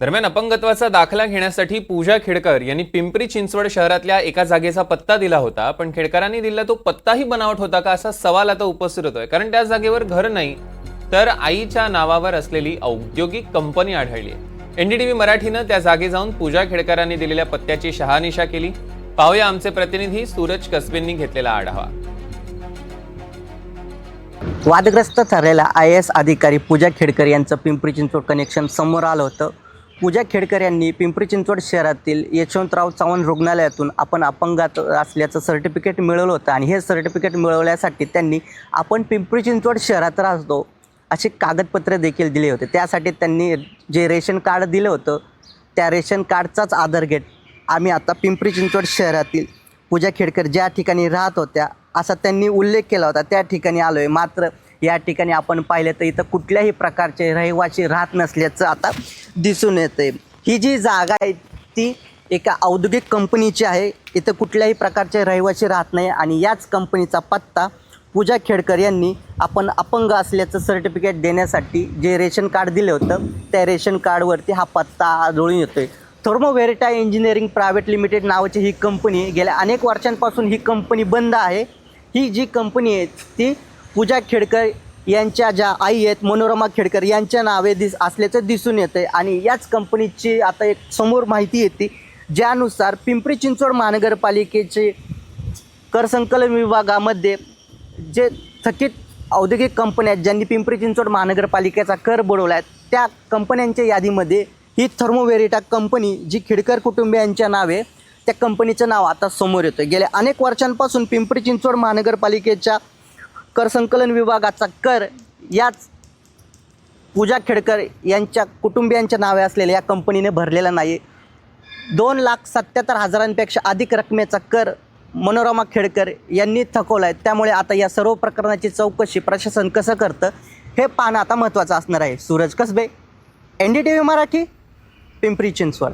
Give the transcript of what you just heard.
दरम्यान अपंगत्वाचा दाखला घेण्यासाठी पूजा खेडकर यांनी पिंपरी चिंचवड शहरातल्या एका जागेचा पत्ता दिला होता. पण खेडकरांनी दिलेला तो पत्ताही बनावट होता का असा सवाल आता उपस्थित होतोय. कारण त्या जागेवर घर नाही तर आईच्या नावावर असलेली औद्योगिक कंपनी आढळली एनडीटीव्ही मराठीनं त्या जागे जाऊन पूजा खेडकरांनी दिलेल्या पत्त्याची शहानिशा केली. पाहूया आमचे प्रतिनिधी सूरज कसबेंनी घेतलेला आढावा. वादग्रस्त ठरलेला आय एस अधिकारी पूजा खेडकर यांचं पिंपरी चिंचवड कनेक्शन समोर आलं होतं. पूजा खेडकर यांनी पिंपरी चिंचवड शहरातील यशवंतराव चव्हाण रुग्णालयातून आपण अपंगात असल्याचं सर्टिफिकेट मिळवलं होतं. आणि हे सर्टिफिकेट मिळवण्यासाठी त्यांनी आपण पिंपरी चिंचवड शहरात राहतो असे कागदपत्रे देखील दिले होते. त्यासाठी त्यांनी जे रेशन कार्ड दिलं होतं त्या रेशन कार्डचाच आधार घेत आम्ही आता पिंपरी चिंचवड शहरातील पूजा खेडकर ज्या ठिकाणी राहत होत्या असा त्यांनी उल्लेख केला होता. त्या ठिकाणी आलो आहे मात्र या ठिकाणी आपण पाहिलं तर इथं कुठल्याही प्रकारचे रहिवासी राहत नसल्याचं आता दिसून येतं आहे ही जी जागा आहे ती एका औद्योगिक कंपनीची आहे. इथं कुठल्याही प्रकारचे रहिवासी राहत नाही आणि याच कंपनीचा पत्ता पूजा खेडकर यांनी आपण अपंग असल्याचं सर्टिफिकेट देण्यासाठी जे रेशन कार्ड दिलं होतं त्या रेशन कार्डवरती हा पत्ता आढळून येतोय. Thermo Verita engineering private limited नावाची ही कंपनी गेल्या अनेक वर्षांपासून ही कंपनी बंद आहे. ही जी कंपनी आहे ती पूजा खेडकर यांच्या ज्या आई आहेत मनोरमा खेडकर यांच्या नावे दिस असल्याचं दिसून येतं आहे आणि याच कंपनीची आता एक समोर माहिती येते ज्यानुसार पिंपरी चिंचवड महानगरपालिकेचे कर संकलन विभागामध्ये जे थकीत औद्योगिक कंपन्या आहेत ज्यांनी पिंपरी चिंचवड महानगरपालिकेचा कर बुडवला आहे त्या कंपन्यांच्या यादीमध्ये ही थर्मोवेरिटा कंपनी जी खेडकर कुटुंबियांच्या नावे त्या कंपनीचं नाव आता समोर येतं गेल्या अनेक वर्षांपासून पिंपरी चिंचवड महानगरपालिकेच्या कर संकलन विभागाचा कर याच पूजा खेडकर यांच्या कुटुंबियांच्या नावे असलेल्या या कंपनीने भरलेला नाही. दोन लाख सत्याहत्तर हजारांपेक्षा अधिक रकमेचा कर मनोरमा खेडकर यांनी थकवला आहे त्यामुळे आता या सर्व प्रकरणाची चौकशी प्रशासन कसं करतं हे पाहणं आता महत्त्वाचं असणार आहे. Suraj Kasbe N D T V Marathi Pimpri Chinchwad.